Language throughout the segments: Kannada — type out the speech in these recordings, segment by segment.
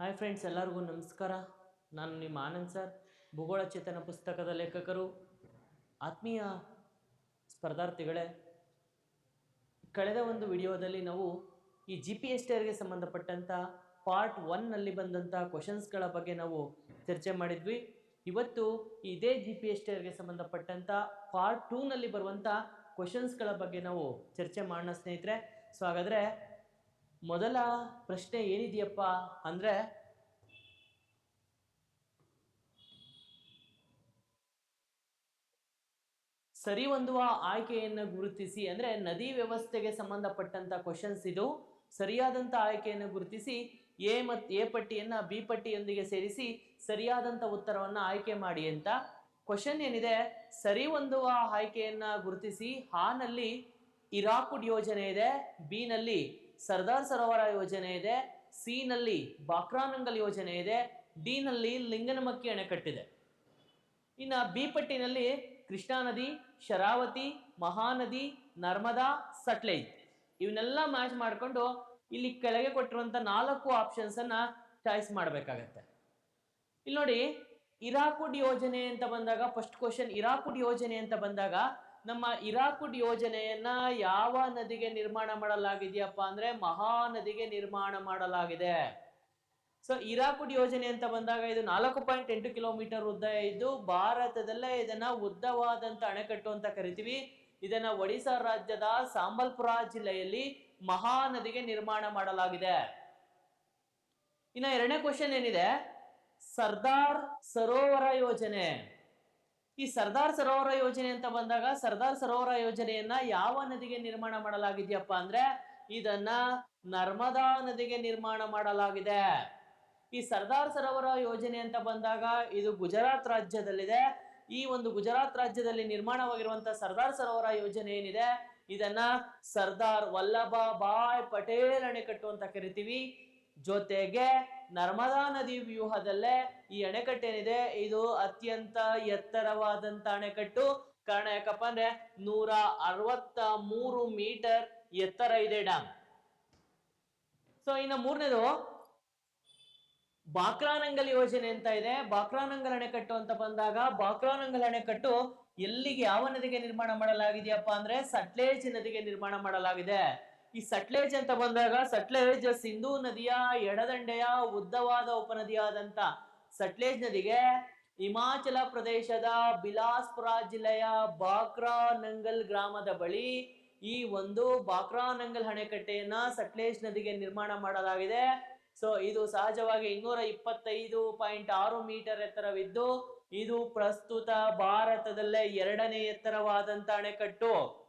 ಹಾಯ್ ಫ್ರೆಂಡ್ಸ್ ಎಲ್ಲರಿಗೂ ನಮಸ್ಕಾರ. ನಾನು ನಿಮ್ಮ ಆನಂದ್ ಸರ್. ಭೂಗೋಳ ಚೇತನ ಪುಸ್ತಕದ ಲೇಖಕರು, ಆತ್ಮೀಯ ಸ್ಪರ್ಧಾರ್ಥಿಗಳೇ. ಕಳೆದ ಒಂದು ವಿಡಿಯೋದಲ್ಲಿ ನಾವು ಈ ಜಿ ಪಿ ಎಸ್ ಟಿಯರ್ಗೆ ಸಂಬಂಧಪಟ್ಟಂಥ ಪಾರ್ಟ್ ಒನ್ನಲ್ಲಿ ಬಂದಂಥ ಕ್ವಶನ್ಸ್ಗಳ ಬಗ್ಗೆ ನಾವು ಚರ್ಚೆ ಮಾಡಿದ್ವಿ. ಇವತ್ತು ಇದೇ ಜಿ ಪಿ ಎಸ್ ಟಿಯರ್ಗೆ ಸಂಬಂಧಪಟ್ಟಂಥ ಪಾರ್ಟ್ ಟೂನಲ್ಲಿ ಬರುವಂಥ ಕ್ವಶನ್ಸ್ಗಳ ಬಗ್ಗೆ ನಾವು ಚರ್ಚೆ ಮಾಡೋಣ ಸ್ನೇಹಿತರೆ. ಸೊ ಹಾಗಾದರೆ ಮೊದಲ ಪ್ರಶ್ನೆ ಏನಿದೆಯಪ್ಪ ಅಂದರೆ ಸರಿ ಹೊಂದುವ ಆಯ್ಕೆಯನ್ನು ಗುರುತಿಸಿ, ಅಂದರೆ ನದಿ ವ್ಯವಸ್ಥೆಗೆ ಸಂಬಂಧಪಟ್ಟಂಥ ಕ್ವಶನ್ಸ್ ಇದು. ಸರಿಯಾದಂಥ ಆಯ್ಕೆಯನ್ನು ಗುರುತಿಸಿ, ಎ ಮತ್ತು ಎ ಪಟ್ಟಿಯನ್ನು ಬಿ ಪಟ್ಟಿಯೊಂದಿಗೆ ಸೇರಿಸಿ ಸರಿಯಾದಂಥ ಉತ್ತರವನ್ನು ಆಯ್ಕೆ ಮಾಡಿ ಅಂತ. ಕ್ವಶನ್ ಏನಿದೆ? ಸರಿ ಹೊಂದುವ ಆಯ್ಕೆಯನ್ನು ಗುರುತಿಸಿ, ಹಾನಲ್ಲಿ ಇರಾಕುಡ್ ಯೋಜನೆ ಇದೆ ಬಿ ನಲ್ಲಿ ಸರ್ದಾರ್ ಸರೋವರ ಯೋಜನೆ ಇದೆ ಸಿ ನಲ್ಲಿ ಬಾಕ್ರಾನಂಗಲ್ ಯೋಜನೆ ಇದೆ ಡಿ ನಲ್ಲಿ ಲಿಂಗನಮಕ್ಕಿ ಅಣೆಕಟ್ಟಿದೆ. ಇನ್ನು ಬಿ ಪಟ್ಟಿನಲ್ಲಿ ಕೃಷ್ಣಾ ನದಿ, ಶರಾವತಿ, ಮಹಾನದಿ, ನರ್ಮದಾ ಸಟ್ಲೇಜ್ ಇವನ್ನೆಲ್ಲ ಮ್ಯಾಚ್ ಮಾಡಿಕೊಂಡು ಇಲ್ಲಿ ಕೆಳಗೆ ಕೊಟ್ಟಿರುವಂತ ನಾಲ್ಕು ಆಪ್ಷನ್ಸ್ ಅನ್ನ ಚಾಯ್ಸ್ ಮಾಡಬೇಕಾಗತ್ತೆ. ಇಲ್ಲಿ ನೋಡಿ, ಇರಾಕುಡ್ ಯೋಜನೆ ಅಂತ ಬಂದಾಗ ಫಸ್ಟ್ ಕ್ವಶನ್ ಇರಾಕುಡ್ ಯೋಜನೆ ಅಂತ ಬಂದಾಗ, ನಮ್ಮ ಇರಾಕುಡ್ ಯೋಜನೆಯನ್ನ ಯಾವ ನದಿಗೆ ನಿರ್ಮಾಣ ಮಾಡಲಾಗಿದೆಯಪ್ಪ ಅಂದ್ರೆ ಮಹಾನದಿಗೆ ನಿರ್ಮಾಣ ಮಾಡಲಾಗಿದೆ. ಸೊ ಇರಾಕುಡ್ ಯೋಜನೆ ಅಂತ ಬಂದಾಗ ಇದು ನಾಲ್ಕು ಪಾಯಿಂಟ್ ಎಂಟು ಕಿಲೋಮೀಟರ್ ಉದ್ದ ಇದ್ದು ಭಾರತದಲ್ಲೇ ಇದನ್ನ ಉದ್ದವಾದಂತ ಅಣೆಕಟ್ಟು ಅಂತ ಕರಿತೀವಿ. ಇದನ್ನ ಒಡಿಶಾ ರಾಜ್ಯದ ಸಾಂಬಲ್ಪುರ ಜಿಲ್ಲೆಯಲ್ಲಿ ಮಹಾನದಿಗೆ ನಿರ್ಮಾಣ ಮಾಡಲಾಗಿದೆ. ಇನ್ನ ಎರಡನೇ ಕ್ವಶನ್ ಏನಿದೆ? ಸರ್ದಾರ್ ಸರೋವರ ಯೋಜನೆ. ಈ ಸರ್ದಾರ್ ಸರೋವರ ಯೋಜನೆ ಅಂತ ಬಂದಾಗ ಸರ್ದಾರ್ ಸರೋವರ ಯೋಜನೆಯನ್ನ ಯಾವ ನದಿಗೆ ನಿರ್ಮಾಣ ಮಾಡಲಾಗಿದೆಯಪ್ಪ ಅಂದ್ರೆ ಇದನ್ನ ನರ್ಮದಾ ನದಿಗೆ ನಿರ್ಮಾಣ ಮಾಡಲಾಗಿದೆ. ಈ ಸರ್ದಾರ್ ಸರೋವರ ಯೋಜನೆ ಅಂತ ಬಂದಾಗ ಇದು ಗುಜರಾತ್ ರಾಜ್ಯದಲ್ಲಿದೆ. ಈ ಒಂದು ಗುಜರಾತ್ ರಾಜ್ಯದಲ್ಲಿ ನಿರ್ಮಾಣವಾಗಿರುವಂತಹ ಸರ್ದಾರ್ ಸರೋವರ ಯೋಜನೆ ಏನಿದೆ? ಇದನ್ನ ಸರ್ದಾರ್ ವಲ್ಲಭ ಭಾಯ್ ಪಟೇಲ್ ಅಣೆಕಟ್ಟು ಅಂತ ಕರಿತೀವಿ. ಜೊತೆಗೆ ನರ್ಮದಾ ನದಿ ವ್ಯೂಹದಲ್ಲೇ ಈ ಅಣೆಕಟ್ಟು ಏನಿದೆ? ಇದು ಅತ್ಯಂತ ಎತ್ತರವಾದಂತ ಅಣೆಕಟ್ಟು. ಕಾರಣ ಯಾಕಪ್ಪ ಅಂದ್ರೆ ನೂರ ಅರವತ್ತ ಮೂರು ಮೀಟರ್ ಎತ್ತರ ಇದೆ ಡ್ಯಾಮ್. ಸೊ ಇನ್ನು ಮೂರನೇದು ಬಾಕ್ರಾನಂಗಲ್ ಯೋಜನೆ ಅಂತ ಇದೆ. ಬಾಕ್ರಾನಂಗಲ್ ಅಣೆಕಟ್ಟು ಅಂತ ಬಂದಾಗ ಬಾಕ್ರಾನಂಗಲ್ ಅಣೆಕಟ್ಟು ಎಲ್ಲಿಗೆ, ಯಾವ ನದಿಗೆ ನಿರ್ಮಾಣ ಮಾಡಲಾಗಿದೆಯಪ್ಪ ಅಂದ್ರೆ ಸಟ್ಲೇಜ್ ನದಿಗೆ ನಿರ್ಮಾಣ ಮಾಡಲಾಗಿದೆ. ಈ ಸಟ್ಲೇಜ್ ಅಂತ ಬಂದಾಗ ಸಟ್ಲೇಜ್ ಸಿಂಧೂ ನದಿಯ ಎಡದಂಡೆಯ ಉದ್ದವಾದ ಉಪನದಿಯಾದಂತ ಸಟ್ಲೇಜ್ ನದಿಗೆ ಹಿಮಾಚಲ ಪ್ರದೇಶದ ಬಿಲಾಸ್ಪುರ ಜಿಲ್ಲೆಯ ಬಾಕ್ರಾನಂಗಲ್ ಗ್ರಾಮದ ಬಳಿ ಈ ಒಂದು ಬಾಕ್ರಾನಂಗಲ್ ಅಣೆಕಟ್ಟೆಯನ್ನ ಸಟ್ಲೇಜ್ ನದಿಗೆ ನಿರ್ಮಾಣ ಮಾಡಲಾಗಿದೆ. ಸೊ ಇದು ಸಹಜವಾಗಿ ಇನ್ನೂರ ಇಪ್ಪತ್ತೈದು ಪಾಯಿಂಟ್ ಆರು ಮೀಟರ್ ಎತ್ತರವಿದ್ದು, ಇದು ಪ್ರಸ್ತುತ ಭಾರತದಲ್ಲೇ ಎರಡನೇ ಎತ್ತರವಾದಂತ ಅಣೆಕಟ್ಟು.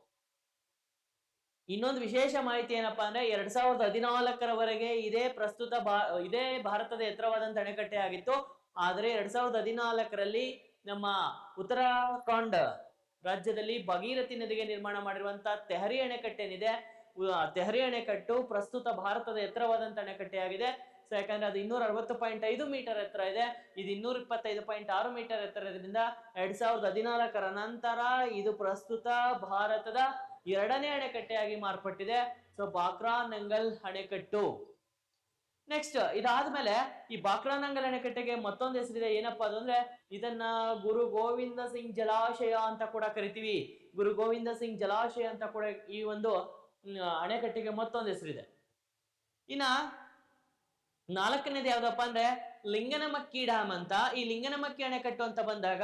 ಇನ್ನೊಂದು ವಿಶೇಷ ಮಾಹಿತಿ ಏನಪ್ಪಾ ಅಂದ್ರೆ, ಎರಡ್ ಸಾವಿರದ ಹದಿನಾಲ್ಕರವರೆಗೆ ಇದೇ ಪ್ರಸ್ತುತ ಬಾ ಇದೇ ಭಾರತದ ಎತ್ತರವಾದಂತ ಅಣೆಕಟ್ಟೆ ಆಗಿತ್ತು. ಆದರೆ ಎರಡ್ ಸಾವಿರದ ಹದಿನಾಲ್ಕರಲ್ಲಿ ನಮ್ಮ ಉತ್ತರಾಖಂಡ್ ರಾಜ್ಯದಲ್ಲಿ ಭಗೀರಥಿ ನದಿಗೆ ನಿರ್ಮಾಣ ಮಾಡಿರುವಂತಹ ತೆಹರಿ ಅಣೆಕಟ್ಟೆ ಏನಿದೆ ಉ- ತೆಹರಿ ಅಣೆಕಟ್ಟು ಪ್ರಸ್ತುತ ಭಾರತದ ಎತ್ತರವಾದಂತ ಅಣೆಕಟ್ಟೆಯಾಗಿದೆ. ಸೊ ಯಾಕಂದ್ರೆ ಅದು ಇನ್ನೂರ ಅರವತ್ತು ಪಾಯಿಂಟ್ ಐದು ಮೀಟರ್ ಎತ್ತರ ಇದೆ. ಇದು ಇನ್ನೂರ ಇಪ್ಪತ್ತೈದು ಪಾಯಿಂಟ್ ಆರು ಮೀಟರ್ ಎತ್ತರ ಇದರಿಂದ ಎರಡ್ ಸಾವಿರದ ಹದಿನಾಲ್ಕರ ನಂತರ ಇದು ಪ್ರಸ್ತುತ ಭಾರತದ ಎರಡನೇ ಅಣೆಕಟ್ಟೆಯಾಗಿ ಮಾರ್ಪಟ್ಟಿದೆ. ಸೊ ಬಾಕ್ರಾ ನಂಗಲ್ ಅಣೆಕಟ್ಟು. ನೆಕ್ಸ್ಟ್ ಇದಾದ್ಮೇಲೆ ಈ ಬಾಕ್ರಾನಂಗಲ್ ಅಣೆಕಟ್ಟೆಗೆ ಮತ್ತೊಂದು ಹೆಸರಿದೆ. ಏನಪ್ಪಾ ಅಂದ್ರೆ ಇದನ್ನ ಗುರು ಗೋವಿಂದ ಸಿಂಗ್ ಜಲಾಶಯ ಅಂತ ಕೂಡ ಕರಿತೀವಿ. ಗುರು ಗೋವಿಂದ ಸಿಂಗ್ ಜಲಾಶಯ ಅಂತ ಕೂಡ ಈ ಒಂದು ಅಣೆಕಟ್ಟೆಗೆ ಮತ್ತೊಂದು ಹೆಸರಿದೆ. ಇನ್ನ ನಾಲ್ಕನೇದು ಯಾವ್ದಪ್ಪ ಅಂದ್ರೆ ಲಿಂಗನಮಕ್ಕಿ ಡ್ಯಾಮ್ ಅಂತ. ಈ ಲಿಂಗನಮಕ್ಕಿ ಅಣೆಕಟ್ಟು ಅಂತ ಬಂದಾಗ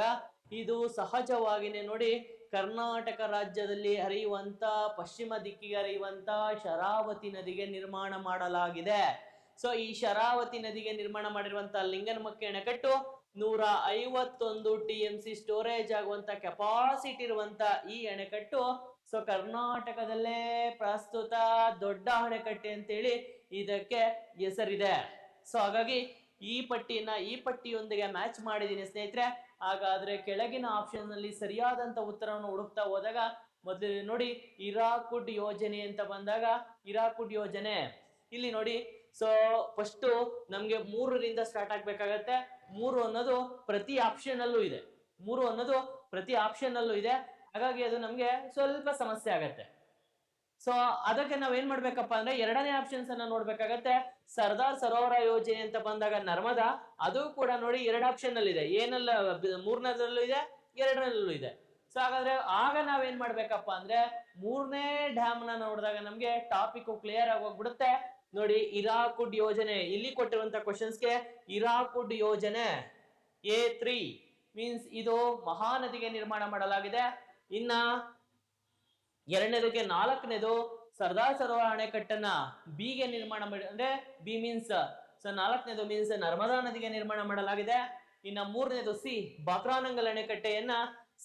ಇದು ಸಹಜವಾಗಿನೇ ನೋಡಿ ಕರ್ನಾಟಕ ರಾಜ್ಯದಲ್ಲಿ ಹರಿಯುವಂತ, ಪಶ್ಚಿಮ ದಿಕ್ಕಿಗೆ ಹರಿಯುವಂತ ಶರಾವತಿ ನದಿಗೆ ನಿರ್ಮಾಣ ಮಾಡಲಾಗಿದೆ. ಸೊ ಈ ಶರಾವತಿ ನದಿಗೆ ನಿರ್ಮಾಣ ಮಾಡಿರುವಂತ ಲಿಂಗನಮಕ್ಕಿ ಅಣೆಕಟ್ಟು ನೂರ ಐವತ್ತೊಂದು ಟಿ ಎಂ ಸಿ ಸ್ಟೋರೇಜ್ ಆಗುವಂತ ಕೆಪಾಸಿಟಿ ಇರುವಂತ ಈ ಅಣೆಕಟ್ಟು ಸೊ ಕರ್ನಾಟಕದಲ್ಲೇ ಪ್ರಸ್ತುತ ದೊಡ್ಡ ಅಣೆಕಟ್ಟೆ ಅಂತೇಳಿ ಇದಕ್ಕೆ ಹೆಸರಿದೆ. ಸೊ ಹಾಗಾಗಿ ಈ ಪಟ್ಟಿಯನ್ನ ಈ ಪಟ್ಟಿಯೊಂದಿಗೆ ಮ್ಯಾಚ್ ಮಾಡಿದ್ದೀನಿ ಸ್ನೇಹಿತರೆ. ಹಾಗಾದ್ರೆ ಕೆಳಗಿನ ಆಪ್ಷನ್ನಲ್ಲಿ ಸರಿಯಾದಂತ ಉತ್ತರವನ್ನು ಹುಡುಕ್ತಾ ಹೋದಾಗ ಮೊದಲು ನೋಡಿ ಇರಾಕುಡ್ ಯೋಜನೆ ಅಂತ ಬಂದಾಗ, ಇರಾಕುಡ್ ಯೋಜನೆ. ಇಲ್ಲಿ ನೋಡಿ, ಸೊ ಫಸ್ಟ್ ನಮ್ಗೆ ಮೂರರಿಂದ ಸ್ಟಾರ್ಟ್ ಆಗ್ಬೇಕಾಗತ್ತೆ. ಮೂರು ಅನ್ನೋದು ಪ್ರತಿ ಆಪ್ಷನ್ ಅಲ್ಲೂ ಇದೆ. ಮೂರು ಅನ್ನೋದು ಪ್ರತಿ ಆಪ್ಷನ್ ಅಲ್ಲೂ ಇದೆ. ಹಾಗಾಗಿ ಅದು ನಮಗೆ ಸ್ವಲ್ಪ ಸಮಸ್ಯೆ ಆಗತ್ತೆ. ಸೊ ಅದಕ್ಕೆ ನಾವು ಏನ್ ಮಾಡ್ಬೇಕಪ್ಪ ಅಂದ್ರೆ ಎರಡನೇ ಆಪ್ಷನ್ಸ್ ಅನ್ನ ನೋಡ್ಬೇಕಾಗತ್ತೆ. ಸರ್ದಾರ್ ಸರೋವರ ಯೋಜನೆ ಅಂತ ಬಂದಾಗ ನರ್ಮದಾ, ಅದು ಕೂಡ ನೋಡಿ ಎರಡು ಆಪ್ಷನ್ ಅಲ್ಲಿ ಇದೆ ಏನಲ್ಲ ಮೂರನೇದ್ರಲ್ಲೂ ಇದೆ, ಎರಡರಲ್ಲೂ ಇದೆ. ಸೊ ಹಾಗಾದ್ರೆ ಆಗ ನಾವೇನ್ ಮಾಡ್ಬೇಕಪ್ಪ ಅಂದ್ರೆ ಮೂರನೇ ಡ್ಯಾಮ್ನ ನೋಡಿದಾಗ ನಮ್ಗೆ ಟಾಪಿಕ್ ಕ್ಲಿಯರ್ ಆಗಿ ಹೋಗ್ಬಿಡುತ್ತೆ ನೋಡಿ, ಇರಾಕುಡ್ ಯೋಜನೆ, ಇಲ್ಲಿ ಕೊಟ್ಟಿರುವಂತ ಕ್ವಶನ್ಸ್ಗೆ ಇರಾಕುಡ್ ಯೋಜನೆ ಎ ತ್ರೀ ಮೀನ್ಸ್ ಇದು ಮಹಾನದಿಗೆ ನಿರ್ಮಾಣ ಮಾಡಲಾಗಿದೆ. ಇನ್ನ ಎರಡನೇದಕ್ಕೆ ನಾಲ್ಕನೇದು ಸರ್ದಾರ್ ಸರೋವರ ಅಣೆಕಟ್ಟನ್ನ ಬಿಗೆ ನಿರ್ಮಾಣ ಮಾಡಿ, ಅಂದ್ರೆ ಬಿ ಮೀನ್ಸ್ ಸೊ ನಾಲ್ಕನೇದು ಮೀನ್ಸ್ ನರ್ಮದಾ ನದಿಗೆ ನಿರ್ಮಾಣ ಮಾಡಲಾಗಿದೆ. ಇನ್ನ ಮೂರನೇದು ಸಿ ಬಾಕ್ರಾನಂಗಲ್ ಅಣೆಕಟ್ಟೆಯನ್ನ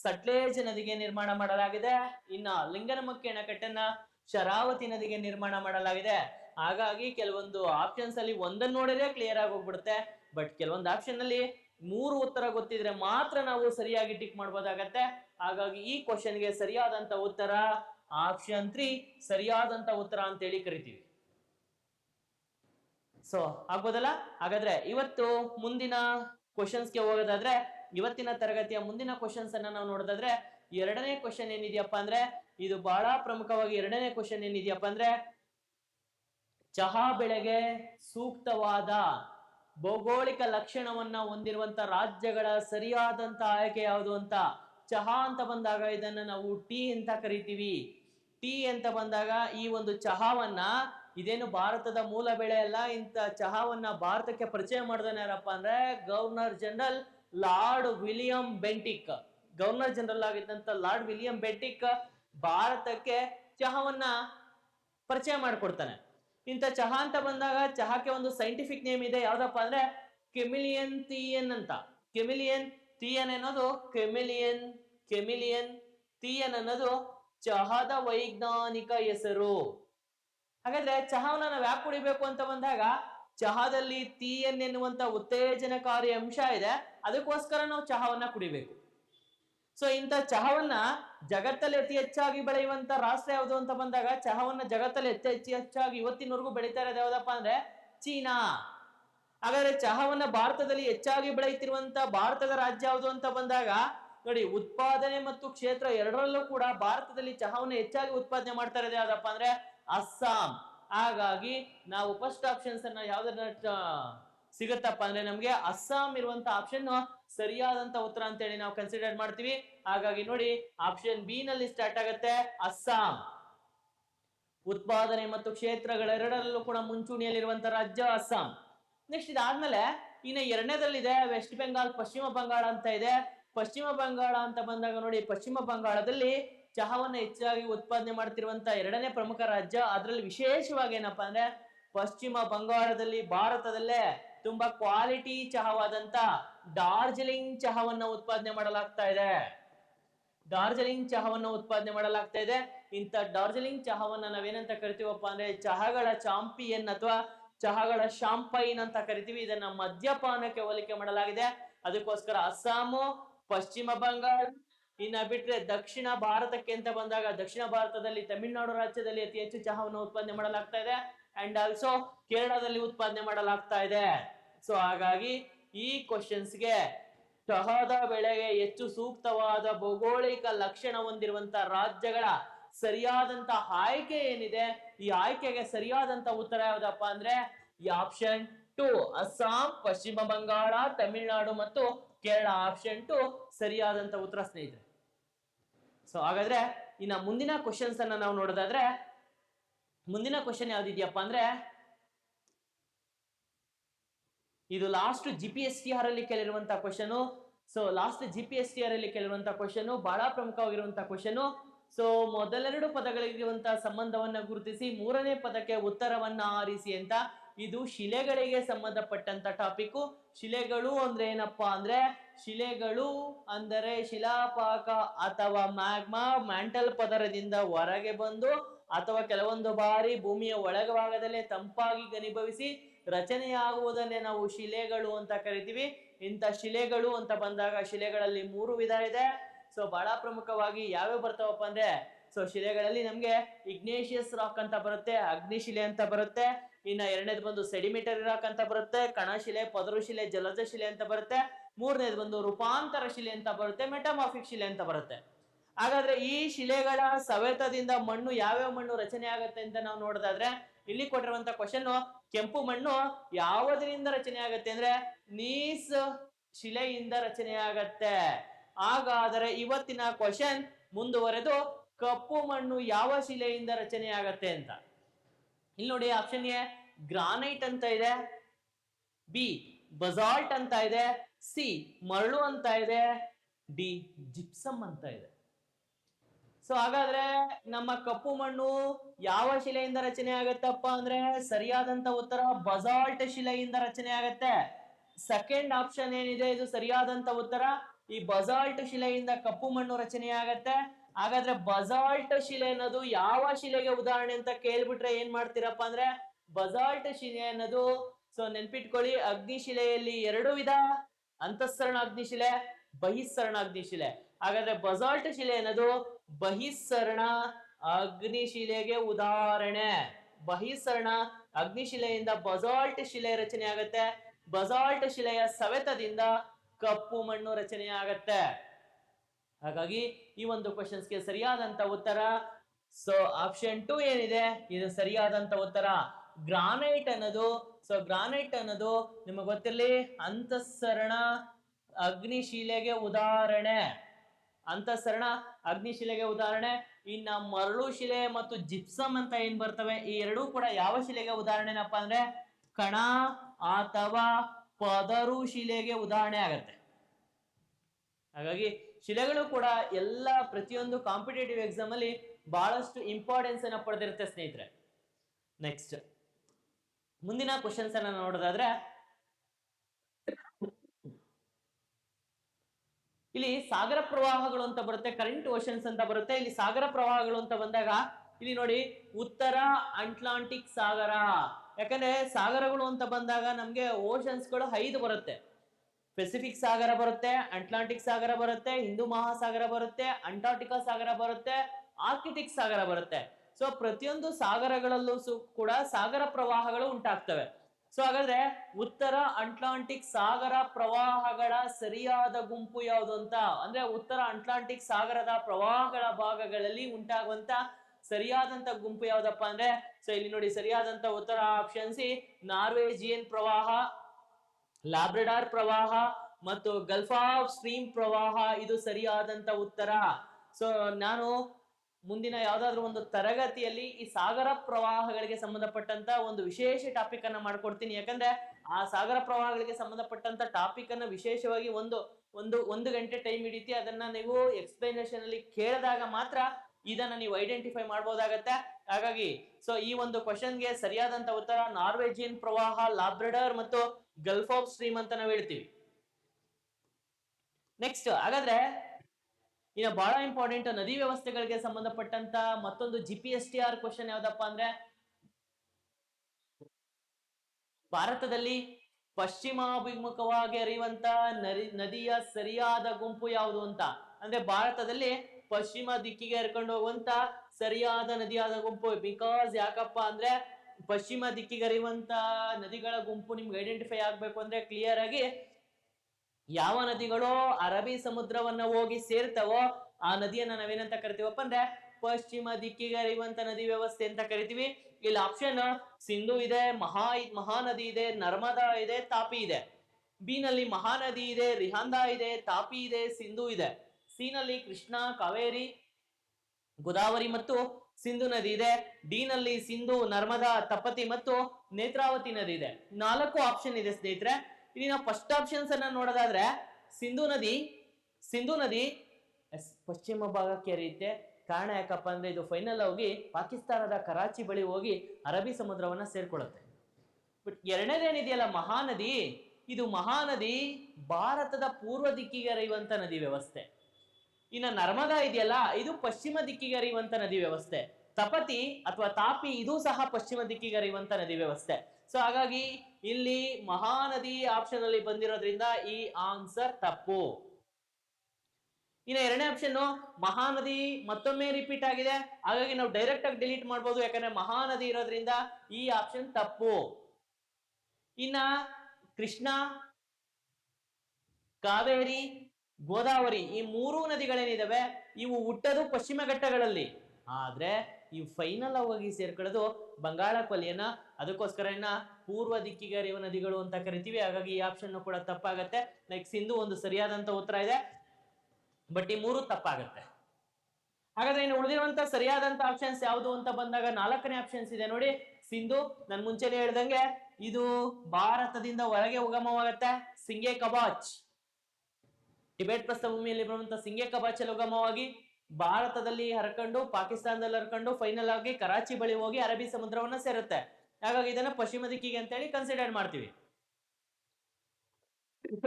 ಸಟ್ಲೇಜ್ ನದಿಗೆ ನಿರ್ಮಾಣ ಮಾಡಲಾಗಿದೆ. ಇನ್ನ ಲಿಂಗನಮಕ್ಕಿ ಅಣೆಕಟ್ಟನ್ನ ಶರಾವತಿ ನದಿಗೆ ನಿರ್ಮಾಣ ಮಾಡಲಾಗಿದೆ. ಹಾಗಾಗಿ ಕೆಲವೊಂದು ಆಪ್ಷನ್ಸ್ ಅಲ್ಲಿ ಒಂದನ್ನು ನೋಡಿದ್ರೆ ಕ್ಲಿಯರ್ ಆಗಿ ಹೋಗ್ಬಿಡುತ್ತೆ. ಬಟ್ ಕೆಲವೊಂದು ಆಪ್ಷನ್ ಅಲ್ಲಿ ಮೂರು ಉತ್ತರ ಗೊತ್ತಿದ್ರೆ ಮಾತ್ರ ನಾವು ಸರಿಯಾಗಿ ಟಿಕ್ ಮಾಡ್ಬೋದಾಗತ್ತೆ. ಹಾಗಾಗಿ ಈ ಕ್ವಶನ್ಗೆ ಸರಿಯಾದಂತ ಉತ್ತರ ಆಪ್ಷನ್ ತ್ರೀ ಸರಿಯಾದಂತ ಉತ್ತರ ಅಂತೇಳಿ ಕರಿತೀವಿ. ಸೊ ಆಗ್ಬೋದಲ್ಲ? ಹಾಗಾದ್ರೆ ಇವತ್ತು ಮುಂದಿನ ಕ್ವಶನ್ಸ್ಗೆ ಹೋಗೋದಾದ್ರೆ, ಇವತ್ತಿನ ತರಗತಿಯ ಮುಂದಿನ ಕ್ವಶನ್ಸ್ ಅನ್ನ ನಾವು ನೋಡೋದಾದ್ರೆ, ಎರಡನೇ ಕ್ವಶನ್ ಏನಿದೆಯಪ್ಪ ಅಂದ್ರೆ, ಇದು ಬಹಳ ಪ್ರಮುಖವಾಗಿ ಎರಡನೇ ಕ್ವಶನ್ ಏನಿದೆಯಪ್ಪ ಅಂದ್ರೆ, ಚಹಾ ಬೆಳೆಗೆ ಸೂಕ್ತವಾದ ಭೌಗೋಳಿಕ ಲಕ್ಷಣವನ್ನ ಹೊಂದಿರುವಂತ ರಾಜ್ಯಗಳ ಸರಿಯಾದಂತ ಆಯ್ಕೆ ಯಾವುದು ಅಂತ? ಚಹಾ ಅಂತ ಬಂದಾಗ ಇದನ್ನ ನಾವು ಟೀ ಅಂತ ಕರಿತೀವಿ. ಟೀ ಅಂತ ಬಂದಾಗ ಈ ಒಂದು ಚಹಾವನ್ನ ಇದೇನು ಭಾರತದ ಮೂಲ ಬೆಳೆ ಅಲ್ಲ, ಇಂಥ ಚಹಾವನ್ನ ಭಾರತಕ್ಕೆ ಪರಿಚಯ ಮಾಡಿದನ ಯಾರಪ್ಪ ಅಂದ್ರೆ governor general Lord William Bentinck. Governor general ಆಗಿದ್ದಂತ Lord William Bentinck ಭಾರತಕ್ಕೆ ಚಹಾವನ್ನ ಪರಿಚಯ ಮಾಡಿಕೊಡ್ತಾನೆ. ಇಂಥ ಚಹಾ ಅಂತ ಬಂದಾಗ ಚಹಾಕ್ಕೆ ಒಂದು ಸೈಂಟಿಫಿಕ್ ನೇಮ್ ಇದೆ, ಯಾವ್ದಪ್ಪ ಅಂದ್ರೆ ಕೆಮಿಲಿಯನ್ ಥಿಯನ್ ಅಂತ. ಕೆಮಿಲಿಯನ್ ಥಿಯನ್ ಅನ್ನೋದು ಕೆಮಿಲಿಯನ್ ಕೆಮಿಲಿಯನ್ ತಿಯನ್ ಅನ್ನೋದು ಚಹಾದ ವೈಜ್ಞಾನಿಕ ಹೆಸರು. ಹಾಗಾದ್ರೆ ಚಹಾವನ್ನ ನಾವು ಯಾಕೆ ಕುಡಿಬೇಕು ಅಂತ ಬಂದಾಗ ಚಹಾದಲ್ಲಿ ಥಿಯನ್ ಎನ್ನುವಂತ ಉತ್ತೇಜನಕಾರಿ ಅಂಶ ಇದೆ, ಅದಕ್ಕೋಸ್ಕರ ನಾವು ಚಹಾವನ್ನ ಕುಡಿಬೇಕು. ಸೊ ಇಂಥ ಚಹಾವನ್ನ ಜಗತ್ತಲ್ಲಿ ಅತಿ ಹೆಚ್ಚಾಗಿ ಬೆಳೆಯುವಂತ ರಾಷ್ಟ್ರ ಯಾವುದು ಅಂತ ಬಂದಾಗ ಚಹಾವನ್ನ ಜಗತ್ತಲ್ಲಿ ಅತಿ ಹೆಚ್ಚು ಹೆಚ್ಚಾಗಿ ಇವತ್ತಿನವರೆಗೂ ಬೆಳೀತಾ ಇರೋದು ಯಾವ್ದಪ್ಪ ಅಂದ್ರೆ ಚೀನಾ. ಹಾಗಾದ್ರೆ ಚಹಾವನ್ನ ಭಾರತದಲ್ಲಿ ಹೆಚ್ಚಾಗಿ ಬೆಳೆಯುತ್ತಿರುವಂತ ಭಾರತದ ರಾಜ್ಯ ಯಾವುದು ಅಂತ ಬಂದಾಗ ನೋಡಿ, ಉತ್ಪಾದನೆ ಮತ್ತು ಕ್ಷೇತ್ರ ಎರಡರಲ್ಲೂ ಕೂಡ ಭಾರತದಲ್ಲಿ ಚಹಾವನ್ನು ಹೆಚ್ಚಾಗಿ ಉತ್ಪಾದನೆ ಮಾಡ್ತಾ ಇರೋದು ಯಾವ್ದಪ್ಪ ಅಂದ್ರೆ ಅಸ್ಸಾಂ. ಹಾಗಾಗಿ ನಾವು ಫಸ್ಟ್ ಆಪ್ಷನ್ಸ್ ಅನ್ನ ಯಾವ್ದನ್ನ ಸಿಗುತ್ತಪ್ಪ ಅಂದ್ರೆ ನಮ್ಗೆ ಅಸ್ಸಾಂ ಇರುವಂತ ಆಪ್ಷನ್ ಸರಿಯಾದಂತ ಉತ್ತರ ಅಂತ ಹೇಳಿ ನಾವು ಕನ್ಸಿಡರ್ ಮಾಡ್ತೀವಿ. ಹಾಗಾಗಿ ನೋಡಿ ಆಪ್ಷನ್ ಬಿ ನಲ್ಲಿ ಸ್ಟಾರ್ಟ್ ಆಗುತ್ತೆ ಅಸ್ಸಾಂ. ಉತ್ಪಾದನೆ ಮತ್ತು ಕ್ಷೇತ್ರಗಳೆರಡರಲ್ಲೂ ಕೂಡ ಮುಂಚೂಣಿಯಲ್ಲಿರುವಂತ ರಾಜ್ಯ ಅಸ್ಸಾಂ. ನೆಕ್ಸ್ಟ್ ಇದಾದ್ಮೇಲೆ ಇನ್ನು ಎರಡನೇದಲ್ಲಿದೆ ವೆಸ್ಟ್ ಬೆಂಗಾಲ್ ಪಶ್ಚಿಮ ಬಂಗಾಳ ಅಂತ ಇದೆ. ಪಶ್ಚಿಮ ಬಂಗಾಳ ಅಂತ ಬಂದಾಗ ನೋಡಿ, ಪಶ್ಚಿಮ ಬಂಗಾಳದಲ್ಲಿ ಚಹಾವನ್ನ ಹೆಚ್ಚಾಗಿ ಉತ್ಪಾದನೆ ಮಾಡ್ತಿರುವಂತ ಎರಡನೇ ಪ್ರಮುಖ ರಾಜ್ಯ. ಅದರಲ್ಲಿ ವಿಶೇಷವಾಗಿ ಏನಪ್ಪಾ ಅಂದ್ರೆ, ಪಶ್ಚಿಮ ಬಂಗಾಳದಲ್ಲಿ ಭಾರತದಲ್ಲೇ ತುಂಬಾ ಕ್ವಾಲಿಟಿ ಚಹಾವಾದಂತ ಡಾರ್ಜಿಲಿಂಗ್ ಚಹಾವನ್ನ ಉತ್ಪಾದನೆ ಮಾಡಲಾಗ್ತಾ ಇದೆ. ಡಾರ್ಜಿಲಿಂಗ್ ಚಹಾವನ್ನ ಉತ್ಪಾದನೆ ಮಾಡಲಾಗ್ತಾ ಇದೆ. ಇಂಥ ಡಾರ್ಜಿಲಿಂಗ್ ಚಹಾವನ್ನ ನಾವೇನಂತ ಕರಿತೀವಪ್ಪ ಅಂದ್ರೆ, ಚಹಾಗಳ ಚಾಂಪಿಯನ್ ಅಥವಾ ಚಹಾಗಳ ಶಾಂಪೈನ್ ಅಂತ ಕರಿತೀವಿ. ಇದನ್ನ ಮದ್ಯಪಾನಕ್ಕೆ ಹೋಲಿಕೆ ಮಾಡಲಾಗಿದೆ. ಅದಕ್ಕೋಸ್ಕರ ಅಸ್ಸಾಮು ಪಶ್ಚಿಮ ಬಂಗಾಳ, ಇನ್ನ ಬಿಟ್ರೆ ದಕ್ಷಿಣ ಭಾರತಕ್ಕೆ ಅಂತ ಬಂದಾಗ ದಕ್ಷಿಣ ಭಾರತದಲ್ಲಿ ತಮಿಳುನಾಡು ರಾಜ್ಯದಲ್ಲಿ ಅತಿ ಹೆಚ್ಚು ಚಹಾವನ್ನು ಉತ್ಪಾದನೆ ಮಾಡಲಾಗ್ತಾ ಇದೆ. ಅಂಡ್ ಆಲ್ಸೋ ಕೇರಳದಲ್ಲಿ ಉತ್ಪಾದನೆ ಮಾಡಲಾಗ್ತಾ ಇದೆ. ಸೊ ಹಾಗಾಗಿ ಈ ಕ್ವಶನ್ಸ್ಗೆ ಚಹಾದ ಬೆಳೆಗೆ ಹೆಚ್ಚು ಸೂಕ್ತವಾದ ಭೌಗೋಳಿಕ ಲಕ್ಷಣ ಹೊಂದಿರುವಂತ ರಾಜ್ಯಗಳ ಸರಿಯಾದಂತ ಆಯ್ಕೆ ಏನಿದೆ? ಈ ಆಯ್ಕೆಗೆ ಸರಿಯಾದಂತ ಉತ್ತರ ಯಾವ್ದಪ್ಪ ಅಂದ್ರೆ ಈ ಆಪ್ಷನ್ ಟು ಅಸ್ಸಾಂ, ಪಶ್ಚಿಮ ಬಂಗಾಳ, ತಮಿಳುನಾಡು ಮತ್ತು ಕೇರಳ ಆಪ್ಷನ್ ಟು ಸರಿಯಾದಂತ ಉತ್ತರ ಸ್ನೇಹಿತರೆ. ಸೊ ಹಾಗಾದ್ರೆ ಇನ್ನ ಮುಂದಿನ ಕ್ವಶನ್ಸ್ ಅನ್ನ ನಾವು ನೋಡೋದಾದ್ರೆ, ಮುಂದಿನ ಕ್ವಶನ್ ಯಾವ್ದಿದ್ಯಪ್ಪ ಅಂದ್ರೆ, ಇದು last G P S T R ಅಲ್ಲಿ ಕೇಳಿರುವಂತ question so last G P S T R ಅಲ್ಲಿ ಕೇಳಿರುವಂತ ಕ್ವಶನ್ ಬಹಳ ಪ್ರಮುಖವಾಗಿರುವಂತ ಕ್ವಶನ್ ಸೊ ಮೊದಲೆರಡು ಪದಗಳಿಗಿರುವಂತಹ ಸಂಬಂಧವನ್ನ ಗುರುತಿಸಿ ಮೂರನೇ ಪದಕ್ಕೆ ಉತ್ತರವನ್ನ ಆರಿಸಿ ಅಂತ ಇದು ಶಿಲೆಗಳಿಗೆ ಸಂಬಂಧಪಟ್ಟಂತ ಟಾಪಿಕ್ ಶಿಲೆಗಳು ಅಂದ್ರೆ ಏನಪ್ಪಾ ಅಂದ್ರೆ ಶಿಲೆಗಳು ಅಂದರೆ ಶಿಲಾಪಾಕ ಅಥವಾ ಮ್ಯಾಗ್ಮಾ, ಮ್ಯಾಂಟಲ್ ಪದರದಿಂದ ಹೊರಗೆ ಬಂದು ಅಥವಾ ಕೆಲವೊಂದು ಬಾರಿ ಭೂಮಿಯ ಒಳಭಾಗದಲ್ಲೇ ತಂಪಾಗಿ ಗನಿಭವಿಸಿ ರಚನೆಯಾಗುವುದನ್ನೇ ನಾವು ಶಿಲೆಗಳು ಅಂತ ಕರಿತೀವಿ. ಇಂಥ ಶಿಲೆಗಳು ಅಂತ ಬಂದಾಗ ಶಿಲೆಗಳಲ್ಲಿ ಮೂರು ವಿಧ ಇದೆ. ಸೊ ಬಹಳ ಪ್ರಮುಖವಾಗಿ ಯಾವ್ಯಾವ ಬರ್ತಾವಪ್ಪ ಅಂದ್ರೆ ಸೊ ಶಿಲೆಗಳಲ್ಲಿ ನಮ್ಗೆ ಇಗ್ನೇಷಿಯಸ್ ರಾಕ್ ಅಂತ ಬರುತ್ತೆ ಅಗ್ನಿಶಿಲೆ ಅಂತ ಬರುತ್ತೆ, ಇನ್ನ ಎರಡನೇದು ಬಂದು ಸೆಡಿಮಿಟರಿ ರಾಕ್ ಅಂತ ಬರುತ್ತೆ ಕಣಶಿಲೆ ಪದರು ಶಿಲೆ, ಜಲಜ ಶಿಲೆ ಅಂತ ಬರುತ್ತೆ, ಮೂರನೇದು ಬಂದು ರೂಪಾಂತರ ಶಿಲೆ ಅಂತ ಬರುತ್ತೆ ಮೆಟಮಾಫಿಕ್ ಶಿಲೆ ಅಂತ ಬರುತ್ತೆ. ಹಾಗಾದ್ರೆ ಈ ಶಿಲೆಗಳ ಸವೆತದಿಂದ ಮಣ್ಣು ಯಾವ್ಯಾವ ಮಣ್ಣು ರಚನೆ ಆಗುತ್ತೆ ಅಂತ ನಾವು ನೋಡೋದಾದ್ರೆ, ಇಲ್ಲಿ ಕೊಟ್ಟಿರುವಂತ ಕ್ವಶನ್ ಕೆಂಪು ಮಣ್ಣು ಯಾವುದರಿಂದ ರಚನೆ ಆಗತ್ತೆ ಅಂದ್ರೆ, ನೀಸ್ ಶಿಲೆಯಿಂದ ರಚನೆ ಆಗತ್ತೆ. ಹಾಗಾದರೆ ಇವತ್ತಿನ ಕ್ವಶನ್ ಮುಂದುವರೆದು ಕಪ್ಪು ಮಣ್ಣು ಯಾವ ಶಿಲೆಯಿಂದ ರಚನೆ ಆಗತ್ತೆ ಅಂತ. ಇಲ್ಲಿ ನೋಡಿ ಆಪ್ಷನ್ ಎ ಗ್ರಾನೈಟ್ ಅಂತ ಇದೆ, ಬಿ ಬಸಾಲ್ಟ್ ಅಂತ ಇದೆ, ಸಿ ಮರಳು ಅಂತ ಇದೆ, ಡಿ ಜಿಪ್ಸಮ್ ಅಂತ ಇದೆ. ಸೊ ಹಾಗಾದ್ರೆ ನಮ್ಮ ಕಪ್ಪು ಮಣ್ಣು ಯಾವ ಶಿಲೆಯಿಂದ ರಚನೆ ಆಗತ್ತಪ್ಪ ಅಂದ್ರೆ ಸರಿಯಾದಂತ ಉತ್ತರ ಬಸಾಲ್ಟ್ ಶಿಲೆಯಿಂದ ರಚನೆ ಆಗತ್ತೆ. ಸೆಕೆಂಡ್ ಆಪ್ಷನ್ ಏನಿದೆ, ಇದು ಸರಿಯಾದಂತ ಉತ್ತರ ಈ ಬಸಾಲ್ಟ್ ಶಿಲೆಯಿಂದ ಕಪ್ಪು ಮಣ್ಣು ರಚನೆ ಆಗತ್ತೆ. ಹಾಗಾದ್ರೆ ಬಸಾಲ್ಟ್ ಶಿಲೆ ಅನ್ನೋದು ಯಾವ ಶಿಲೆಗೆ ಉದಾಹರಣೆ ಅಂತ ಕೇಳ್ಬಿಟ್ರೆ ಏನ್ ಮಾಡ್ತೀರಪ್ಪ ಅಂದ್ರೆ ಬಸಾಲ್ಟ್ ಶಿಲೆ ಅನ್ನೋದು ಸೊ ನೆನ್ಪಿಟ್ಕೊಳ್ಳಿ ಅಗ್ನಿಶಿಲೆಯಲ್ಲಿ ಎರಡು ವಿಧ. ಅಂತಸ್ಸರಣ ಅಗ್ನಿಶಿಲೆ ಬಹಿಸ್ಸರಣ ಅಗ್ನಿಶಿಲೆ ಹಾಗಾದ್ರೆ ಬಸಾಲ್ಟ್ ಶಿಲೆ ಅನ್ನೋದು ಬಹಿಸ್ಸರಣ ಅಗ್ನಿಶಿಲೆಗೆ ಉದಾಹರಣೆ. ಬಹಿಸ್ಸರಣ ಅಗ್ನಿಶಿಲೆಯಿಂದ ಬಸಾಲ್ಟ್ ಶಿಲೆ ರಚನೆ ಆಗತ್ತೆ. ಬಸಾಲ್ಟ್ ಶಿಲೆಯ ಸವೆತದಿಂದ ಕಪ್ಪು ಮಣ್ಣು ರಚನೆ ಆಗತ್ತೆ. ಹಾಗಾಗಿ ಈ ಒಂದು ಕ್ವಶನ್ಸ್ಗೆ ಸರಿಯಾದಂತ ಉತ್ತರ. ಸೊ ಆಪ್ಷನ್ ಟು ಏನಿದೆ? ಇದು ಸರಿಯಾದಂತ ಉತ್ತರ. ಗ್ರಾನೈಟ್ ಅನ್ನೋದು ಸೊ ಗ್ರಾನೈಟ್ ಅನ್ನೋದು ನಿಮಗೆ ಗೊತ್ತಿರಲಿ? ಅಂತಃಸರಣ ಅಗ್ನಿಶಿಲೆಗೆ ಉದಾಹರಣೆ. ಅಂತಃಸರಣ ಅಗ್ನಿಶಿಲೆಗೆ ಉದಾಹರಣೆ. ಇನ್ನ ಮರಳು ಶಿಲೆ ಮತ್ತು ಜಿಪ್ಸಮ್ ಅಂತ ಏನ್ ಬರ್ತವೆ? ಈ ಎರಡೂ ಕೂಡ ಯಾವ ಶಿಲೆಗೆ ಉದಾಹರಣೆನಪ್ಪ ಅಂದ್ರೆ? ಕಣ ಅಥವಾ ಪದರು ಶಿಲೆಗೆ ಉದಾಹರಣೆ ಆಗತ್ತೆ. ಹಾಗಾಗಿ ಶಿಲೆಗಳು ಕೂಡ ಎಲ್ಲ ಪ್ರತಿಯೊಂದು ಕಾಂಪಿಟೇಟಿವ್ ಎಕ್ಸಾಮ್ ಅಲ್ಲಿ ಬಹಳಷ್ಟು ಇಂಪಾರ್ಟೆನ್ಸ್ ಅನ್ನ ಪಡೆದಿರುತ್ತೆ ಸ್ನೇಹಿತರೆ. ನೆಕ್ಸ್ಟ್ ಮುಂದಿನ ಕ್ವಶನ್ಸ್ ಅನ್ನ ನೋಡೋದಾದ್ರೆ, ಇಲ್ಲಿ ಸಾಗರ ಪ್ರವಾಹಗಳು ಅಂತ ಬರುತ್ತೆ ಕರೆಂಟ್ ಓಷನ್ಸ್ ಅಂತ ಬರುತ್ತೆ. ಇಲ್ಲಿ ಸಾಗರ ಪ್ರವಾಹಗಳು ಅಂತ ಬಂದಾಗ, ಇಲ್ಲಿ ನೋಡಿ, ಉತ್ತರ ಅಟ್ಲಾಂಟಿಕ್ ಸಾಗರ. ಯಾಕಂದ್ರೆ ಸಾಗರಗಳು ಅಂತ ಬಂದಾಗ ನಮ್ಗೆ ಓಷನ್ಸ್ಗಳು ಐದು ಬರುತ್ತೆ. ಪೆಸಿಫಿಕ್ ಸಾಗರ ಬರುತ್ತೆ ಅಟ್ಲಾಂಟಿಕ್ ಸಾಗರ ಬರುತ್ತೆ ಹಿಂದೂ ಮಹಾಸಾಗರ ಬರುತ್ತೆ ಅಂಟಾರ್ಟಿಕಾ ಸಾಗರ ಬರುತ್ತೆ ಆರ್ಕಿಟಿಕ್ ಸಾಗರ ಬರುತ್ತೆ. ಸೊ ಪ್ರತಿಯೊಂದು ಸಾಗರಗಳಲ್ಲೂ ಕೂಡ ಸಾಗರ ಪ್ರವಾಹಗಳು ಉಂಟಾಗ್ತವೆ. ಸೊ ಹಾಗಾದ್ರೆ ಉತ್ತರ ಅಟ್ಲಾಂಟಿಕ್ ಸಾಗರ ಪ್ರವಾಹಗಳ ಸರಿಯಾದ ಗುಂಪು ಯಾವುದು ಅಂತ? ಅಂದ್ರೆ ಉತ್ತರ ಅಟ್ಲಾಂಟಿಕ್ ಸಾಗರದ ಪ್ರವಾಹಗಳ ಭಾಗಗಳಲ್ಲಿ ಉಂಟಾಗುವಂತ ಸರಿಯಾದಂತ ಗುಂಪು ಯಾವ್ದಪ್ಪ ಅಂದ್ರೆ ಸೊ ಇಲ್ಲಿ ನೋಡಿ ಸರಿಯಾದಂತ ಉತ್ತರ ಆಪ್ಷನ್ ಸಿ ನಾರ್ವೇಜಿಯನ್ ಪ್ರವಾಹ. ಲ್ಯಾಬ್ರಡಾರ್ ಪ್ರವಾಹ ಮತ್ತು ಗಲ್ಫ್ ಆಫ್ ಸ್ಟ್ರೀಮ್ ಪ್ರವಾಹ, ಇದು ಸರಿಯಾದಂತ ಉತ್ತರ. ಸೊ ನಾನು ಮುಂದಿನ ಯಾವ್ದಾದ್ರು ಒಂದು ತರಗತಿಯಲ್ಲಿ ಈ ಸಾಗರ ಪ್ರವಾಹಗಳಿಗೆ ಸಂಬಂಧಪಟ್ಟಂತ ಒಂದು ವಿಶೇಷ ಟಾಪಿಕ್ ಅನ್ನ ಮಾಡ್ಕೊಡ್ತೀನಿ. ಯಾಕಂದ್ರೆ ಆ ಸಾಗರ ಪ್ರವಾಹಗಳಿಗೆ ಸಂಬಂಧಪಟ್ಟಂತ ಟಾಪಿಕ್ ಅನ್ನ ವಿಶೇಷವಾಗಿ ಒಂದು ಒಂದು ಒಂದು ಗಂಟೆ ಟೈಮ್ ಹಿಡಿತಿ ಅದನ್ನ ನೀವು ಎಕ್ಸ್ಪ್ಲನೇಷನ್ ಅಲ್ಲಿ ಕೇಳಿದಾಗ ಮಾತ್ರ ಇದನ್ನ ನೀವು ಐಡೆಂಟಿಫೈ ಮಾಡ್ಬೋದಾಗತ್ತೆ. ಹಾಗಾಗಿ ಸೊ ಈ ಒಂದು ಕ್ವಶನ್ಗೆ ಸರಿಯಾದಂತ ಉತ್ತರ ನಾರ್ವೇಜಿಯನ್ ಪ್ರವಾಹ, ಲಾಬ್ರಡರ್ ಮತ್ತು ಗಲ್ಫ್ ಆಫ್ ಸ್ಟ್ರೀಮ್ ಅಂತ ನಾವು ಹೇಳ್ತೀವಿ. ನೆಕ್ಸ್ಟ್ ಹಾಗಾದ್ರೆ, ಇನ್ನು ಬಹಳ ಇಂಪಾರ್ಟೆಂಟ್ ನದಿ ವ್ಯವಸ್ಥೆಗಳಿಗೆ ಸಂಬಂಧಪಟ್ಟಂತ ಮತ್ತೊಂದು G P S T R question ಯಾವ್ದಪ್ಪ ಅಂದ್ರೆ, ಭಾರತದಲ್ಲಿ ಪಶ್ಚಿಮಾಭಿಮುಖವಾಗಿ ಹರಿಯುವಂತ ನದಿಯ ಸರಿಯಾದ ಗುಂಪು ಯಾವುದು ಅಂತ? ಅಂದ್ರೆ ಭಾರತದಲ್ಲಿ ಪಶ್ಚಿಮ ದಿಕ್ಕಿಗೆ ಹರ್ಕೊಂಡು ಹೋಗುವಂತ ಸರಿಯಾದ ನದಿಯಾದ ಗುಂಪು. ಬಿಕಾಸ್ ಯಾಕಪ್ಪ ಅಂದ್ರೆ ಪಶ್ಚಿಮ ದಿಕ್ಕಿಗೆ ಹರಿಯುವಂತ ನದಿಗಳ ಗುಂಪು ನಿಮ್ಗೆ ಐಡೆಂಟಿಫೈ ಆಗ್ಬೇಕು ಅಂದ್ರೆ ಕ್ಲಿಯರ್ ಆಗಿ ಯಾವ ನದಿಗಳು ಅರಬ್ಬಿ ಸಮುದ್ರವನ್ನ ಹೋಗಿ ಸೇರ್ತವೋ ಆ ನದಿಯನ್ನ ನಾವೇನಂತ ಕರಿತೀವಪ್ಪ ಅಂದ್ರೆ ಪಶ್ಚಿಮ ದಿಕ್ಕಿಗೆ ಹರಿಯುವಂತ ನದಿ ವ್ಯವಸ್ಥೆ ಅಂತ ಕರಿತೀವಿ. ಇಲ್ಲಿ ಆಪ್ಷನ್ ಸಿಂಧು ಇದೆ, ಮಹಾ ಮಹಾನದಿ ಇದೆ, ನರ್ಮದಾ ಇದೆ, ತಾಪಿ ಇದೆ. ಬಿ ನಲ್ಲಿ ಮಹಾನದಿ ಇದೆ, ರಿಹಾಂದ ಇದೆ, ತಾಪಿ ಇದೆ, ಸಿಂಧು ಇದೆ. ಸಿ ನಲ್ಲಿ ಕೃಷ್ಣ, ಕಾವೇರಿ ಗೋದಾವರಿ ಮತ್ತು ಸಿಂಧು ನದಿ ಇದೆ. ಡಿ ನಲ್ಲಿ ಸಿಂಧು, ನರ್ಮದಾ, ತಪತಿ ಮತ್ತು ನೇತ್ರಾವತಿ ನದಿ ಇದೆ. ನಾಲ್ಕು ಆಪ್ಷನ್ ಇದೆ ಸ್ನೇಹಿತರೆ. ಇಲ್ಲಿ ನಾವು ಫಸ್ಟ್ ಆಪ್ಷನ್ಸ್ ಅನ್ನ ನೋಡೋದಾದ್ರೆ ಸಿಂಧು ನದಿ ಸಿಂಧು ನದಿ ಪಶ್ಚಿಮ ಭಾಗಕ್ಕೆ ಹರಿಯುತ್ತೆ ಕಾರಣ ಯಾಕಪ್ಪ ಅಂದ್ರೆ ಇದು ಫೈನಲ್ ಹೋಗಿ ಪಾಕಿಸ್ತಾನದ ಕರಾಚಿ ಬಳಿ ಹೋಗಿ ಅರಬ್ಬಿ ಸಮುದ್ರವನ್ನ ಸೇರ್ಕೊಳ್ಳುತ್ತೆ. ಬಟ್ ಎರಡನೇದೇನಿದೆಯಲ್ಲ ಮಹಾನದಿ? ಇದು ಮಹಾನದಿ ಭಾರತದ ಪೂರ್ವ ದಿಕ್ಕಿಗೆ ಹರಿಯುವಂತ ನದಿ ವ್ಯವಸ್ಥೆ. ಇನ್ನು ನರ್ಮದಾ ಇದೆಯಲ್ಲ, ಇದು ಪಶ್ಚಿಮ ದಿಕ್ಕಿಗೆ ಹರಿಯುವಂತ ನದಿ ವ್ಯವಸ್ಥೆ. ತಪತಿ ಅಥವಾ ತಾಪಿ, ಇದು ಸಹ ಪಶ್ಚಿಮ ದಿಕ್ಕಿಗೆ ಹರಿಯುವಂತ ನದಿ ವ್ಯವಸ್ಥೆ. ಸೊ ಹಾಗಾಗಿ ಇಲ್ಲಿ ಮಹಾನದಿ ಆಪ್ಷನ್ ಅಲ್ಲಿ ಬಂದಿರೋದ್ರಿಂದ ಈ ಆನ್ಸರ್ ತಪ್ಪು. ಇನ್ನು ಎರಡನೇ ಆಪ್ಷನ್ ಮಹಾನದಿ ಮತ್ತೊಮ್ಮೆ ರಿಪೀಟ್ ಆಗಿದೆ. ಹಾಗಾಗಿ ನಾವು ಡೈರೆಕ್ಟ್ ಆಗಿ ಡಿಲೀಟ್ ಮಾಡ್ಬೋದು, ಯಾಕಂದ್ರೆ ಮಹಾನದಿ ಇರೋದ್ರಿಂದ ಈ ಆಪ್ಷನ್ ತಪ್ಪು. ಇನ್ನ ಕೃಷ್ಣ, ಕಾವೇರಿ ಗೋದಾವರಿ ಈ ಮೂರೂ ನದಿಗಳೇನಿದಾವೆ? ಇವು ಹುಟ್ಟದು ಪಶ್ಚಿಮ ಘಟ್ಟಗಳಲ್ಲಿ. ಆದ್ರೆ ಇವು ಫೈನಲ್ ಆಗಿ ಸೇರ್ಕೊಳ್ಳೋದು ಬಂಗಾಳ ಕೊಲ್ಲಿಯನ್ನ ಅದಕ್ಕೋಸ್ಕರ ಪೂರ್ವ ದಿಕ್ಕಿಗೆ ಹರಿಯುವ ನದಿಗಳು ಅಂತ ಕರಿತೀವಿ. ಹಾಗಾಗಿ ಈ ಆಪ್ಷನ್ ಕೂಡ ತಪ್ಪಾಗತ್ತೆ. ನೆಕ್ಸ್ಟ್ ಸಿಂಧು ಒಂದು ಸರಿಯಾದಂತ ಉತ್ತರ ಇದೆ. ಬಟ್ ಈ ಮೂರು ತಪ್ಪಾಗತ್ತೆ. ಹಾಗಾದ್ರೆ ಇನ್ನು ಉಳಿದಿರುವಂತ ಸರಿಯಾದಂತ ಆಪ್ಷನ್ಸ್ ಯಾವುದು ಅಂತ ಬಂದಾಗ ನಾಲ್ಕನೇ ಆಪ್ಷನ್ಸ್ ಇದೆ ನೋಡಿ. ಸಿಂಧು, ನನ್ ಮುಂಚೆನೆ ಹೇಳ್ದಂಗೆ ಇದು ಭಾರತದಿಂದ ಹೊರಗೆ ಉಗಮವಾಗತ್ತೆ. ಸಿಂಗೆ ಕಬಾಚ್. ಟಿಬೆಟ್ ಪ್ರಸ್ಥಭೂಮಿಯಲ್ಲಿ ಬರುವಂತಹ ಸಿಂಗೆ ಕಬಾಚ್ ಅಲ್ಲಿ ಉಗಮವಾಗಿ ಭಾರತದಲ್ಲಿ ಹರ್ಕೊಂಡು, ಪಾಕಿಸ್ತಾನದಲ್ಲಿ ಹರ್ಕೊಂಡು ಫೈನಲ್ ಆಗಿ ಕರಾಚಿ ಬಳಿ ಹೋಗಿ ಅರಬ್ಬಿ ಸಮುದ್ರವನ್ನ ಸೇರುತ್ತೆ. ಹಾಗಾಗಿ ಇದನ್ನ ಪಶ್ಚಿಮ ದಿಕ್ಕಿಗೆ ಅಂತ ಹೇಳಿ ಕನ್ಸಿಡರ್ ಮಾಡ್ತೀವಿ.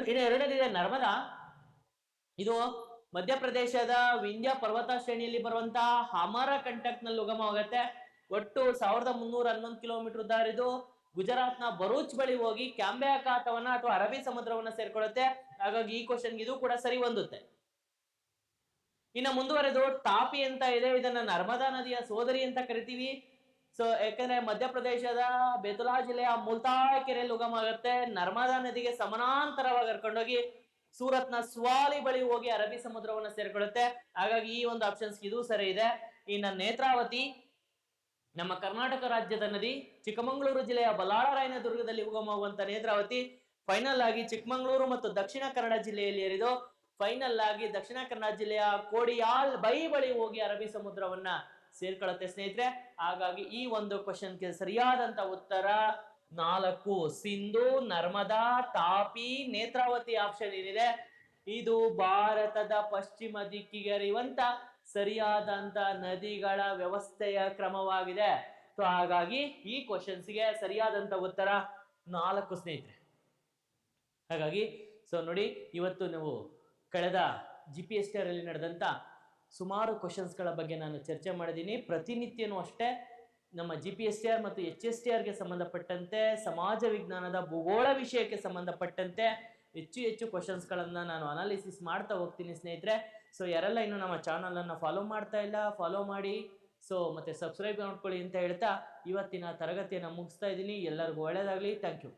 ಇನ್ನು ಎರಡನೇದಿದೆ ನರ್ಮದಾ. ಇದು ಮಧ್ಯಪ್ರದೇಶದ ವಿಂಧ್ಯ ಪರ್ವತ ಶ್ರೇಣಿಯಲ್ಲಿ ಬರುವಂತಹ ಹಮರ ಕಂಟಕ್ನಲ್ಲಿ ಉಗಮವಾಗತ್ತೆ ಒಟ್ಟು ಸಾವಿರದ ಮುನ್ನೂರ ಹನ್ನೊಂದು ಕಿಲೋಮೀಟರ್ ಉದ್ದ ಹರಿದು ಗುಜರಾತ್ನ ಬರೂಚ್ ಬಳಿ ಹೋಗಿ ಕ್ಯಾಂಬೆ ಅಖಾತವನ್ನ ಅಥವಾ ಅರಬ್ಬಿ ಸಮುದ್ರವನ್ನ ಸೇರ್ಕೊಳ್ಳುತ್ತೆ ಹಾಗಾಗಿ ಈ ಕ್ವಶನ್ಗೆ ಇದು ಕೂಡ ಸರಿ ಹೊಂದುತ್ತೆ ಇನ್ನು ಮುಂದುವರೆದು ತಾಪಿ ಅಂತ ಇದೆ. ಇದನ್ನ ನರ್ಮದಾ ನದಿಯ ಸೋದರಿ ಅಂತ ಕರಿತೀವಿ. ಸೊ ಯಾಕಂದ್ರೆ ಮಧ್ಯಪ್ರದೇಶದ ಬೇತುಲಾ ಜಿಲ್ಲೆಯ ಮುಲ್ತಾ ಕೆರೆಯಲ್ಲಿ ಉಗಮ ಆಗುತ್ತೆ. ನರ್ಮದಾ ನದಿಗೆ ಸಮಾನಾಂತರವಾಗಿ ಕರ್ಕೊಂಡೋಗಿ ಸೂರತ್ನ ಸ್ವಾಲಿ ಬಳಿ ಹೋಗಿ ಅರಬ್ಬಿ ಸಮುದ್ರವನ್ನ ಸೇರ್ಕೊಳ್ಳುತ್ತೆ ಹಾಗಾಗಿ ಈ ಒಂದು ಆಪ್ಷನ್ಸ್ ಇದು ಸರಿ ಇದೆ. ಇನ್ನ ನೇತ್ರಾವತಿ ನಮ್ಮ ಕರ್ನಾಟಕ ರಾಜ್ಯದ ನದಿ ಚಿಕ್ಕಮಗಳೂರು ಜಿಲ್ಲೆಯ ಬಲ್ಲಾಳರಾಯನ ದುರ್ಗದಲ್ಲಿ ಉಗಮವಾಗುವಂತ ನೇತ್ರಾವತಿ ಫೈನಲ್ ಆಗಿ ಚಿಕ್ಕಮಗಳೂರು ಮತ್ತು ದಕ್ಷಿಣ ಕನ್ನಡ ಜಿಲ್ಲೆಯಲ್ಲಿ ಏರಿದು ಫೈನಲ್ ಆಗಿ ದಕ್ಷಿಣ ಕನ್ನಡ ಜಿಲ್ಲೆಯ ಕೋಡಿಯಾಲ್ ಬೈ ಬಳಿ ಹೋಗಿ ಅರಬ್ಬಿ ಸಮುದ್ರವನ್ನ ಸೇರ್ಕೊಳ್ಳುತ್ತೆ ಸ್ನೇಹಿತರೆ. ಹಾಗಾಗಿ ಈ ಒಂದು ಕ್ವಶನ್ಗೆ ಸರಿಯಾದಂತ ಉತ್ತರ ನಾಲ್ಕು. ಸಿಂಧು, ನರ್ಮದಾ, ತಾಪಿ, ನೇತ್ರಾವತಿ ಆಪ್ಷನ್ ಏನಿದೆ? ಇದು ಭಾರತದ ಪಶ್ಚಿಮ ದಿಕ್ಕಿಗೆ ಹರಿಯುವಂತ ಸರಿಯಾದಂತ ನದಿಗಳ ವ್ಯವಸ್ಥೆಯ ಕ್ರಮವಾಗಿದೆ. ಸೊ ಹಾಗಾಗಿ ಈ ಕ್ವಶನ್ಸ್ಗೆ ಸರಿಯಾದಂತ ಉತ್ತರ ನಾಲ್ಕು ಸ್ನೇಹಿತರೆ. ಹಾಗಾಗಿ ಸೊ ನೋಡಿ, ಇವತ್ತು ನೀವು ಕಳೆದ ಜಿ ಪಿ ಎಸ್ ಟಿ ನಡೆದಂಥ ಸುಮಾರು ಕ್ವಶನ್ಸ್ಗಳ ಬಗ್ಗೆ ನಾನು ಚರ್ಚೆ ಮಾಡಿದ್ದೀನಿ. ಪ್ರತಿನಿತ್ಯನೂ ಅಷ್ಟೇ ನಮ್ಮ G P S T R ಮತ್ತು ಎಚ್ ಎಸ್ ಟಿ ಆರ್ಗೆ ಸಂಬಂಧಪಟ್ಟಂತೆ, ಸಮಾಜ ವಿಜ್ಞಾನದ ಭೂಗೋಳ ವಿಷಯಕ್ಕೆ ಸಂಬಂಧಪಟ್ಟಂತೆ ಹೆಚ್ಚು ಹೆಚ್ಚು ಕ್ವಶನ್ಸ್ಗಳನ್ನು ನಾನು ಅನಾಲಿಸಿಸ್ ಮಾಡ್ತಾ ಹೋಗ್ತೀನಿ ಸ್ನೇಹಿತರೆ. ಸೊ ಯಾರೆಲ್ಲ ಇನ್ನು ನಮ್ಮ ಚಾನಲನ್ನು ಫಾಲೋ ಮಾಡ್ತಾ ಇಲ್ಲ ಫಾಲೋ ಮಾಡಿ. ಸೊ ಮತ್ತೆ ಸಬ್ಸ್ಕ್ರೈಬ್ ಮಾಡ್ಕೊಳ್ಳಿ ಅಂತ ಹೇಳ್ತಾ ಇವತ್ತಿನ ತರಗತಿಯನ್ನು ಮುಗಿಸ್ತಾ ಇದ್ದೀನಿ. ಎಲ್ಲರಿಗೂ ಒಳ್ಳೆಯದಾಗಲಿ ಥ್ಯಾಂಕ್ ಯು